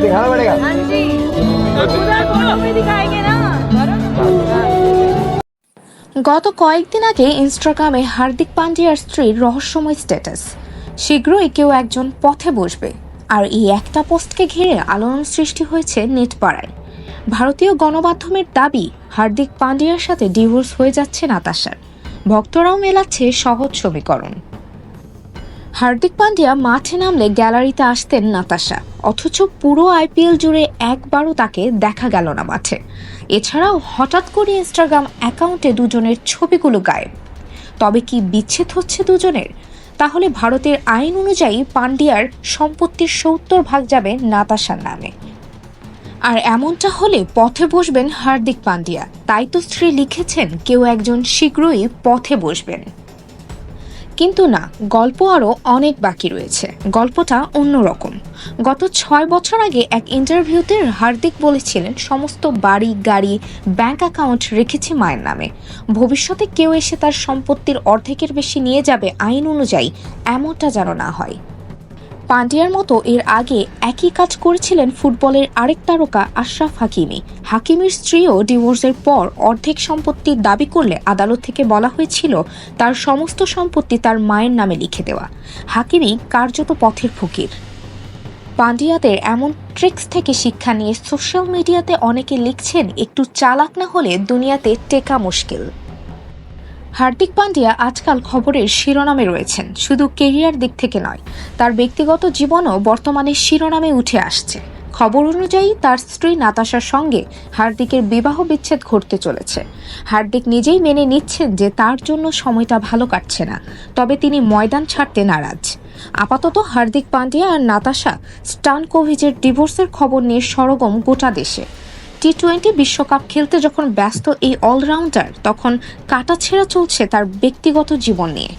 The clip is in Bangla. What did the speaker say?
दिखाना पड़ेगा हाँ जी उधर फोटो में दिखाएंगे ना গত কয়েকদিন আগে ইনস্টাগ্রামে হার্দিক পান্ডিয়ার স্ত্রীর রহস্যময় স্ট্যাটাস শীঘ্রই কেউ একজন পথে বসবে আর এই একটা পোস্টকে ঘিরে আলোড়ন সৃষ্টি হয়েছে নেট পাড়ায় ভারতীয় গণমাধ্যমের দাবি হার্দিক পান্ডিয়ার সাথে ডিভোর্স হয়ে যাচ্ছে নাতাশার ভক্তরাও মেলাচ্ছে সহজ সমীকরণ হার্দিক পান্ডিয়া মাঠে নামলে গ্যালারিতে আসতেন নাতাশা। অথচ পুরো আইপিএল জুড়ে একবারও তাকে দেখা গেল না মাঠে। এছাড়াও হঠাৎ করে ইনস্টাগ্রাম অ্যাকাউন্টে দুজনের ছবিগুলো গায়েব। তবে কি বিচ্ছেদ হচ্ছে দুজনের? তাহলে ভারতের আইন অনুযায়ী পান্ডিয়ার সম্পত্তির সত্তর ভাগ যাবে নাতাশার নামে। আর এমনটা হলে পথে বসবেন হার্দিক পান্ডিয়া। তাই তো স্ত্রী লিখেছেন, কেউ একজন শীঘ্রই পথে বসবেন। কিন্তু না, গল্প আরও অনেক বাকি রয়েছে। গল্পটা অন্যরকম। গত ছয় বছর আগে এক ইন্টারভিউতে হার্দিক বলেছিলেন, সমস্ত বাড়ি, গাড়ি, ব্যাংক অ্যাকাউন্ট রেখেছে মায়ের নামে। ভবিষ্যতে কেউ এসে তার সম্পত্তির অর্ধেকের বেশি নিয়ে যাবে আইন অনুযায়ী, এমনটা যেন না হয়। পান্ডিয়ার মতো এর আগে একই কাজ করেছিলেন ফুটবলের আরেক তারকা আশরাফ হাকিমি। হাকিমির স্ত্রীও ডিভোর্সের পর অর্ধেক সম্পত্তির দাবি করলে আদালত থেকে বলা হয়েছিল তার সমস্ত সম্পত্তি তার মায়ের নামে লিখে দেওয়া। হাকিমি কার্যত পথের ফকির। পান্ডিয়াদের এমন ট্রিক্স থেকে শিক্ষা নিয়ে সোশ্যাল মিডিয়াতে অনেকে লিখছেন, একটু চালাক না হলে দুনিয়াতে টেকা মুশকিল। হার্দিক পান্ডিয়া আজকাল খবরের শিরোনামে রয়েছেন। শুধু কেরিয়ার দিক থেকে নয়, তার ব্যক্তিগত জীবনও বর্তমানে শিরোনামে উঠে আসছে। খবর অনুযায়ী, তার স্ত্রী নাতাশার সঙ্গে হার্দিকের বিবাহ বিচ্ছেদ ঘটতে চলেছে। হার্দিক নিজেই মেনে নিচ্ছেন যে তার জন্য সময়টা ভালো কাটছে না, তবে তিনি ময়দান ছাড়তে নারাজ। আপাতত হার্দিক পান্ডিয়া আর নাতাশা স্টানকোভিচের ডিভোর্সের খবর নিয়ে সরগম গোটা দেশে। টি টোয়েন্টি বিশ্বকাপ খেলতে যখন ব্যস্ত এই অলরাউন্ডার তখন কাটা ছেঁড়া চলছে তার ব্যক্তিগত জীবন নিয়ে।